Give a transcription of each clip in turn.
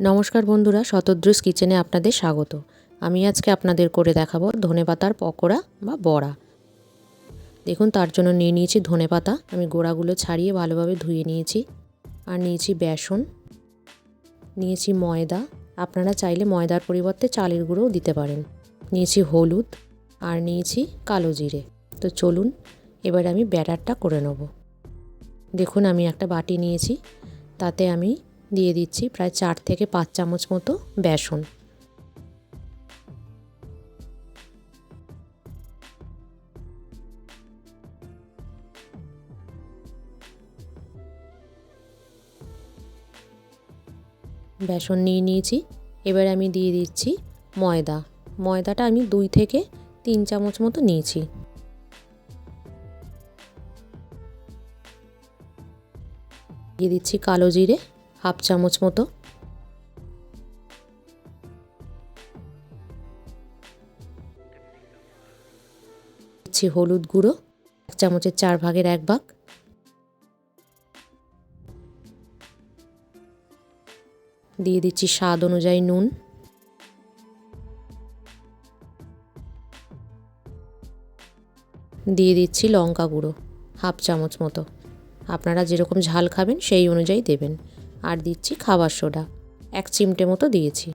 নমস্কার বন্ধুরা, শতদ্রুস কিচেনে আপনাদের স্বাগত। আমি আজকে আপনাদের করে দেখাবো ধনেপাতার পকোড়া বা বড়া। দেখুন, তার জন্য নিয়ে নিয়েছি ধনেপাতা আমি গোড়াগুলো ছাড়িয়ে ভালোভাবে ধুয়ে নিয়েছি। আর নিয়েছি বেসন। নিয়েছি ময়দা। আপনারা চাইলে ময়দার পরিবর্তে চালের গুঁড়োও দিতে পারেন। নিয়েছি হলুদ। আর নিয়েছি কালো জিরে। তো চলুন, এবার আমি ব্যাটারটা করে নেব। দেখুন, আমি একটা বাটি নিয়েছি। তাতে আমি দিয়ে দিচ্ছি প্রায় চার থেকে পাঁচ চামচ মতো বেসন। বেসন নিয়ে নিয়েছি। এবার আমি দিয়ে দিচ্ছি ময়দা। ময়দাটা আমি দুই থেকে তিন চামচ মতো নিয়েছি। দিয়ে দিচ্ছি কালো জিরে। হাফ চামচ মতো। দিচ্ছি হলুদ গুঁড়ো, এক চামচের চার ভাগের এক ভাগ। দিয়ে দিচ্ছি স্বাদ অনুযায়ী নুন। দিয়ে দিচ্ছি লঙ্কা গুঁড়ো, হাফ চামচ মতো। আপনারা যেরকম ঝাল খাবেন সেই অনুযায়ী দেবেন। আর দিচ্ছি খাবার সোডা। এক চিমটে মতো দিয়েছি।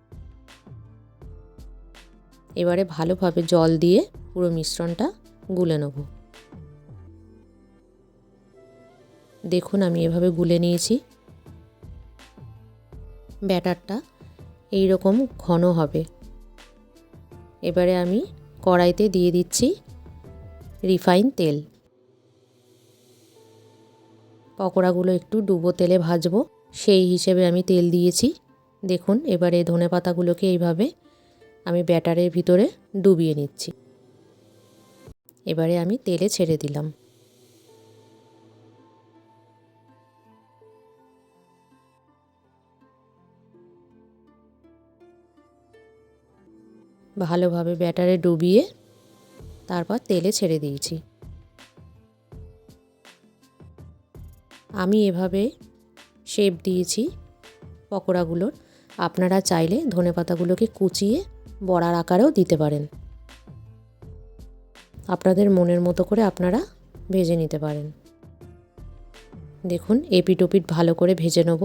এবারে ভালোভাবে জল দিয়ে পুরো মিশ্রণটা গুলে নেব। দেখুন, আমি এভাবে গুলে নিয়েছি। ব্যাটারটা এই রকম ঘন হবে। এবারে আমি কড়াইতে দিয়ে দিচ্ছি রিফাইন তেল। পকোড়াগুলো একটু ডুবো তেলে ভাজবো। সেই হিসেবে আমি তেল দিয়েছি। দেখুন, এবারে ধনে পাতাগুলোকে এইভাবে আমি ব্যাটারের ভিতরে ডুবিয়ে নিচ্ছি। এবারে আমি তেলে ছেড়ে দিলাম। ভালোভাবে ব্যাটারে ডুবিয়ে তারপর তেলে ছেড়ে দিয়েছি। আমি এভাবে শেপ দিয়েছি পকোড়াগুলোর। আপনারা চাইলে ধনে পাতাগুলোকে কুচিয়ে বড়ার আকারেও দিতে পারেন। আপনাদের মনের মতো করে আপনারা ভেজে নিতে পারেন। দেখুন এপিট ওপিট ভালো করে ভেজে নেব।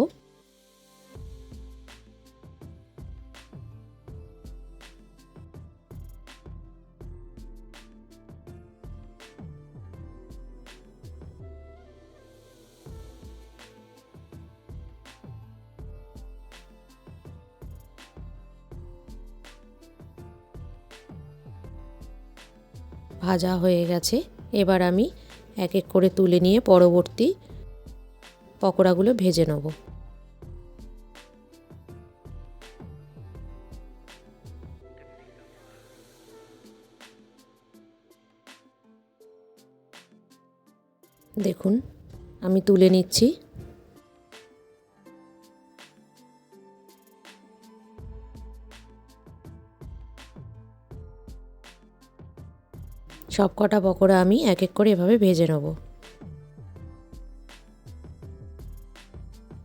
ভাজা হয়ে গেছে। এবার আমি এক এক করে তুলে নিয়ে পরবর্তী পকোড়াগুলো ভেজে নেব। দেখুন, আমি তুলে নিচ্ছি। সব কটা পকোড়া আমি এক এক করে এভাবে ভেজে নেব।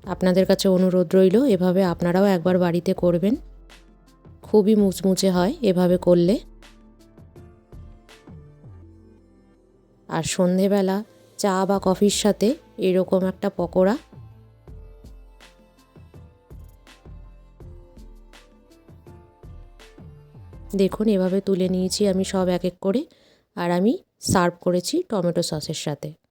আপনাদের কাছে অনুরোধ রইল, এভাবে আপনারাও একবার বাড়িতে করবেন। খুবই মুচমুচে হয় এভাবে করলে। আর সন্ধেবেলা চা বা কফির সাথে এরকম একটা পকোড়া। দেখুন, এভাবে তুলে নিয়েছি আমি সব এক এক করে। আর আমি সার্ভ করেছি টমেটো সসের সাথে।